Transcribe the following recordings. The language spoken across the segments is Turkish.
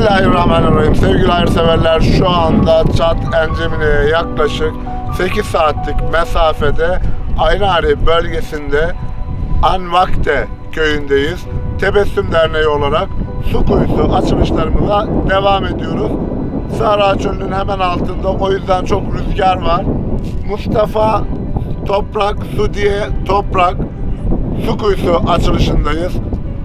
Bismillahirrahmanirrahim. Sevgili hayırseverler şu anda Çat Encemine'ye yaklaşık 8 saatlik mesafede Aynari bölgesinde Anvakte köyündeyiz. Tebessüm Derneği olarak su kuyusu açılışlarımıza devam ediyoruz. Sahra Çölü'nün hemen altında o yüzden çok rüzgar var. Mustafa Toprak Su diye Toprak su kuyusu açılışındayız.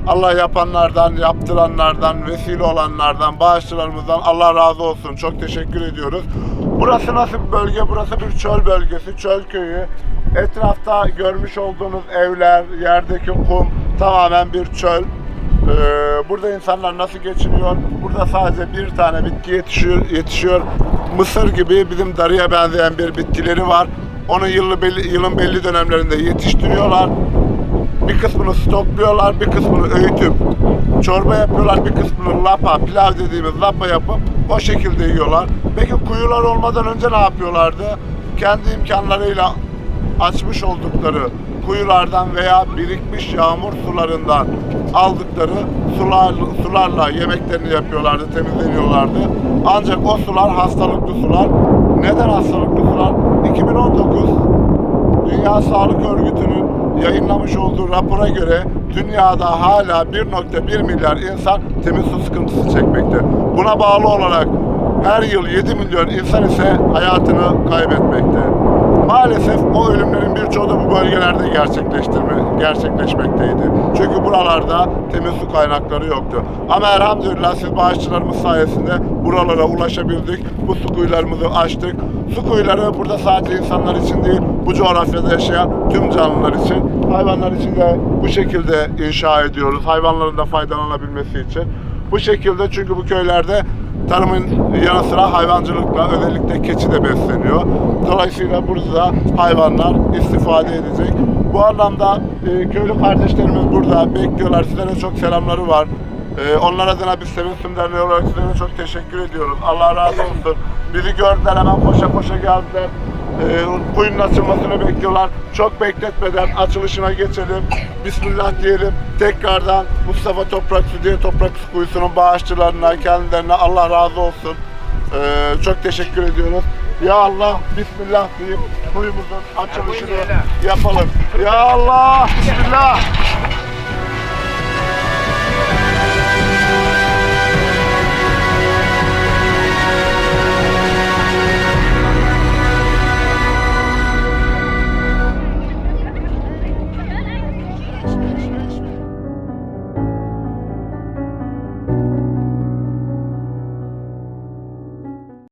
Allah yapanlardan, yaptıranlardan, vesile olanlardan, bağışçılarımızdan Allah razı olsun. Çok teşekkür ediyoruz. Burası nasıl bir bölge? Burası bir çöl bölgesi, çöl köyü. Etrafta görmüş olduğunuz evler, yerdeki kum tamamen bir çöl. Ee, burada insanlar nasıl geçiniyor? Burada sadece bir tane bitki yetişiyor, yetişiyor. Mısır gibi bizim darıya benzeyen bir bitkileri var. Onu yılı belli, yılın belli dönemlerinde yetiştiriyorlar. Bir kısmını stokluyorlar, bir kısmını öğütüp çorba yapıyorlar, bir kısmını lapa, pilav dediğimiz lapa yapıp o şekilde yiyorlar. Peki kuyular olmadan önce ne yapıyorlardı? Kendi imkanlarıyla açmış oldukları kuyulardan veya birikmiş yağmur sularından aldıkları sular, sularla yemeklerini yapıyorlardı, temizleniyorlardı. Ancak o sular hastalıklı sular. Neden hastalıklı sular? 2019 Dünya Sağlık Örgütü'nün yayınlamış olduğu rapora göre dünyada hala 1.1 milyar insan temiz su sıkıntısı çekmekte. Buna bağlı olarak her yıl 7 milyon insan ise hayatını kaybetmekte. Maalesef o ölümlerin birçoğu da bu bölgelerde gerçekleştirme, gerçekleşmekteydi. Çünkü buralarda temiz su kaynakları yoktu. Ama elhamdülillah siz bağışçılarımız sayesinde buralara ulaşabildik. Bu su kuyularımızı açtık. Su kuyuları burada sadece insanlar için değil, coğrafyada yaşayan tüm canlılar için, hayvanlar için de bu şekilde inşa ediyoruz. Hayvanların da faydalanabilmesi için. Bu şekilde çünkü bu köylerde tarımın yanı sıra hayvancılıkla özellikle keçi de besleniyor. Dolayısıyla burada hayvanlar istifade edecek. Bu anlamda e, köylü kardeşlerimiz burada bekliyorlar. Sizlere çok selamları var. E, onlar adına biz Sevinçim Derneği olarak sizlere çok teşekkür ediyoruz. Allah razı olsun. Bizi gördüler hemen koşa koşa geldiler. E, kuyunun açılmasını bekliyorlar. Çok bekletmeden açılışına geçelim. Bismillah diyelim. Tekrardan Mustafa Toprak Su diye Toprak Su Kuyusu'nun bağışçılarına, kendilerine Allah razı olsun. E, çok teşekkür ediyoruz. Ya Allah, Bismillah deyip kuyumuzun açılışını yapalım. Ya Allah, Bismillah.